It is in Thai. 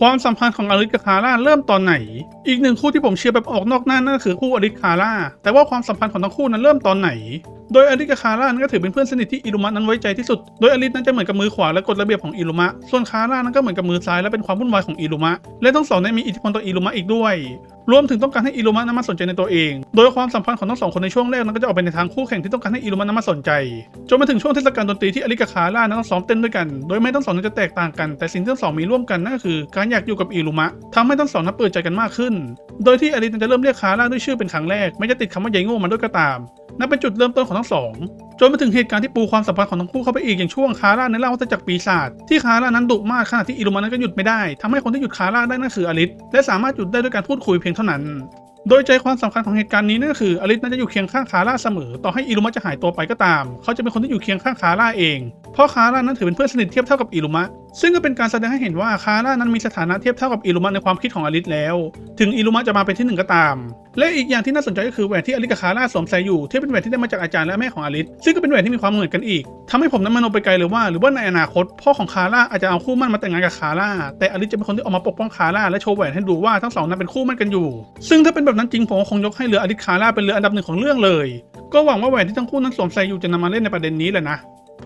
ความสัมพันธ์ของอลิสกับคาร่าเริ่มตอนไหน อีกหนึ่งคู่ที่ผมเชียร์แบบออกนอกหน้านั่นก็คือคู่อลิสคาร่า แต่ว่าความสัมพันธ์ของทั้งคู่นั้นเริ่มตอนไหน โดยอลิสกับคาร่านั้นก็ถือเป็นเพื่อนสนิทที่อิรุมะนั้นไว้ใจที่สุด โดยอลิสนั้นจะเหมือนกับมือขวาและกฎระเบียบของอิรุมะ ส่วนคาร่านั้นก็เหมือนกับมือซ้ายและเป็นความวุ่นวายของอิรุมะ และทั้งสองนั้นมีอิทธิพลต่ออิรุมะอีกด้วย รวมถึงต้องการให้อิรุมะนั้นมาสนใจในตัวเอง โดยความสัมพันธ์ของทั้งสองคนในช่วงแรกนั้นก็จะออกไปในทางคู่แข่งที่ต้องการให้อิรุมะนั้นมาสนใจ จนมาถึงช่วงเทศกาลดนตรีที่อลิกับคาร่านั้นต้องซ้อมเต้นด้วยกัน โดยไม่ทั้งสองนั้นจะแตกต่างกัน แต่สิ่งที่ทั้งสองมีร่วมกันนั่นก็คือการอยากอยู่กับอิรุมะทำให้ทั้งสองนั้นเปิดใจกันมากขึ้น โดยที่อลิจะเริ่มเรียกคาร่าด้วยชื่อเป็นครั้งแรกไม่จะติดคำว่าใยโง่มันด้วยก็ตามนับเป็นจุดเริ่มต้นของทั้งสอง จนมาถึงเหตุการณ์ที่ปูความสัมพันธ์ของทั้งคู่เข้าไปอีกอย่างช่วงคาร่าในเล่าวัฏจักรปีศาจที่คาร่านั้นดุมากขณะที่อิรุมะนั้นก็หยุดไม่ได้ทำให้คนที่หยุดคาร่าได้นั่นคืออลิสและสามารถหยุดได้ด้วยการพูดคุยเพียงเท่านั้น โดยใจความสำคัญของเหตุการณ์นี้นั่นก็คืออลิสนั้นจะอยู่เคียงข้างคาร่าเสมอ ต่อให้อิรุมะจะหายตัวไปก็ตาม เขาจะเป็นคนที่อยู่เคียงข้างคาร่าเองเพราะคาร่านั้นถือเป็นเพื่อนสนิทเทียบเท่ากับอิรุมะ ซึ่งก็เป็นการแสดงให้เห็นว่าคาร่านั้นมีสถานะเทียบเท่ากับอิรุมะในความคิดของอลิสแล้ว ถึงอิรุมะจะมาเป็นที่หนึ่งก็ตาม และอีกอย่างที่น่าสนใจก็คือแหวนที่อลิสกับคาร่าสวมใส่อยู่ที่เป็นแหวนที่ได้มาจากอาจารย์และแม่ของอลิสซึ่งก็เป็นแหวนที่มีความเหมือนกันอีกทำให้ผมนั้นมโนไปไกลเลยว่า หรือว่าในอนาคต พ่อของคาร่าอาจจะเอาคู่มั่นมาแต่งงานกับคาร่าแต่อลิสจะเป็นคนที่ออกมาปกป้องคาร่าและโชว์แหวนให้ดูว่าทั้งสองนั้นเป็นคู่มั่นกันอยู่ ซึ่งถ้าเป็นแบบนั้นจริงผมคงยกให้เรืออลิสคาร่าเป็นเรืออันดับหนึ่งของเรื่องเลย ก็หวังว่าแหวนที่ทั้งคู่นั้นสวมใส่อยู่จะนำมาเล่นในประเด็นนี้แหละนะ